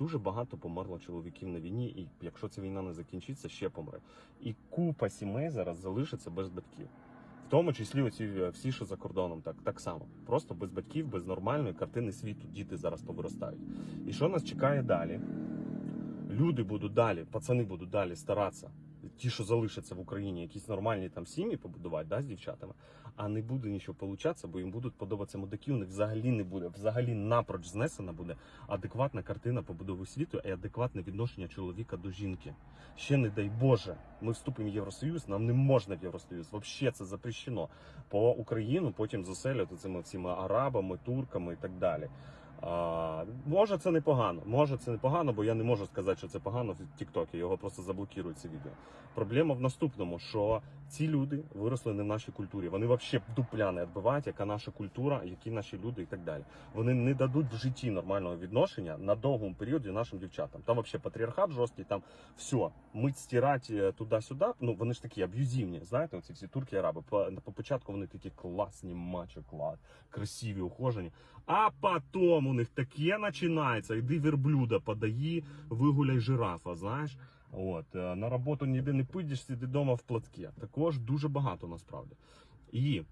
Дуже багато померло чоловіків на війні, і якщо ця війна не закінчиться, ще помре. І купа сімей зараз залишиться без батьків. В тому числі оці е, всі, що за кордоном, так, так само. Просто без батьків, без нормальної картини світу діти зараз повиростають. І що нас чекає далі? Люди будуть далі, пацани будуть далі старатися. Ті, що залишаться в Україні, якісь нормальні там сім'ї побудувати, да, з дівчатами, а не буде нічого получатися, бо їм будуть подобатися мудаки, у них взагалі не буде, взагалі напроч знесена буде адекватна картина побудови світу і адекватне відношення чоловіка до жінки. Ще не дай Боже, ми вступимо в Євросоюз, нам не можна в Євросоюз. Взагалі це запрещено. По Україну потім заселювати цими всіма арабами, турками і так далі. А, може це непогано, може це непогано, бо я не можу сказати, що це погано в Тіктокі, його просто заблокують це відео. Проблема в наступному, що ці люди виросли не в нашій культурі. Вони взагалі дупля не відбивають, яка наша культура, які наші люди і так далі. Вони не дадуть в житті нормального відношення на довгому періоді нашим дівчатам. Там взагалі патріархат жорсткий, там все, мить стирати е, туди-сюди. Ну вони ж такі аб'юзивні, знаєте, оці всі турки, араби. По, по початку вони такі класні, мачо, клас, красиві, ухожені. А потом у них таке починається. Іди верблюда подаї, вигуляй жирафа, знаєш. От, е, на роботу ніде не підеш, сиди вдома в платкі. Також дуже багато насправді. І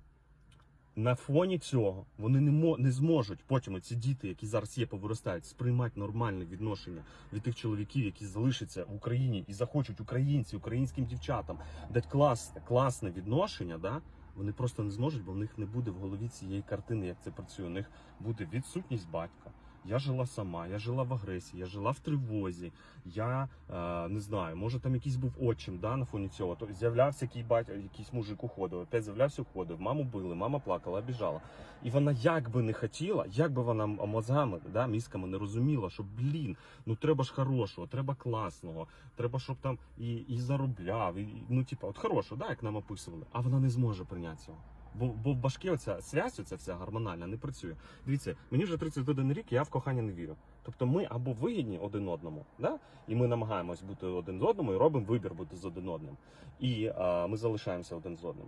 на фоні цього вони не, мо, не зможуть потім ці діти, які зараз є, повиростають, сприймати нормальне відношення від тих чоловіків, які залишаться в Україні і захочуть українці, українським дівчатам дати класне, класне відношення. Да? Вони просто не зможуть, бо в них не буде в голові цієї картини, як це працює. У них буде відсутність батька. Я жила сама, я жила в агресії, я жила в тривозі. Я е, не знаю, може там якийсь був отчим да, на фоні цього. То з'являвся який батя, якийсь мужик уходив, опять з'являвся уходив, маму били, мама плакала, біжала. І вона як би не хотіла, як би вона мозгами, да, мізками не розуміла, що блін, ну треба ж хорошого, треба класного, треба, щоб там і, і заробляв, і, ну типа, от хорошого, да, як нам описували, а вона не зможе прийняти цього. Бо, бо в башки оця связь, оця вся гормональна не працює. Дивіться, мені вже 31 рік, я в кохання не вірю. Тобто ми або вигідні один одному, да? і ми намагаємось бути один з одному і робимо вибір бути з один одним. І а, ми залишаємося один з одним.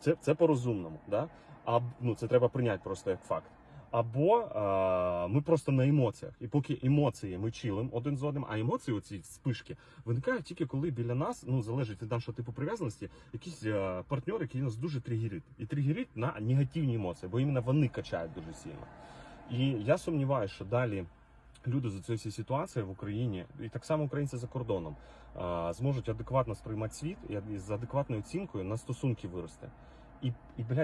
Це, це по-розумному, да? а ну, це треба прийняти просто як факт. Або а, ми просто на емоціях. І поки емоції ми чилим один з одним, а емоції, оці спишки, виникають тільки коли біля нас, ну залежить від нашого типу прив'язаності, якийсь а, партнер, який нас дуже тригерить. І тригерить на негативні емоції, бо іменно вони качають дуже сильно. І я сумніваюся, що далі. Люди за цією всією ситуацією в Україні, і так само українці за кордоном, а, зможуть адекватно сприймати світ і з адекватною оцінкою на стосунки вирости. І, і блядь,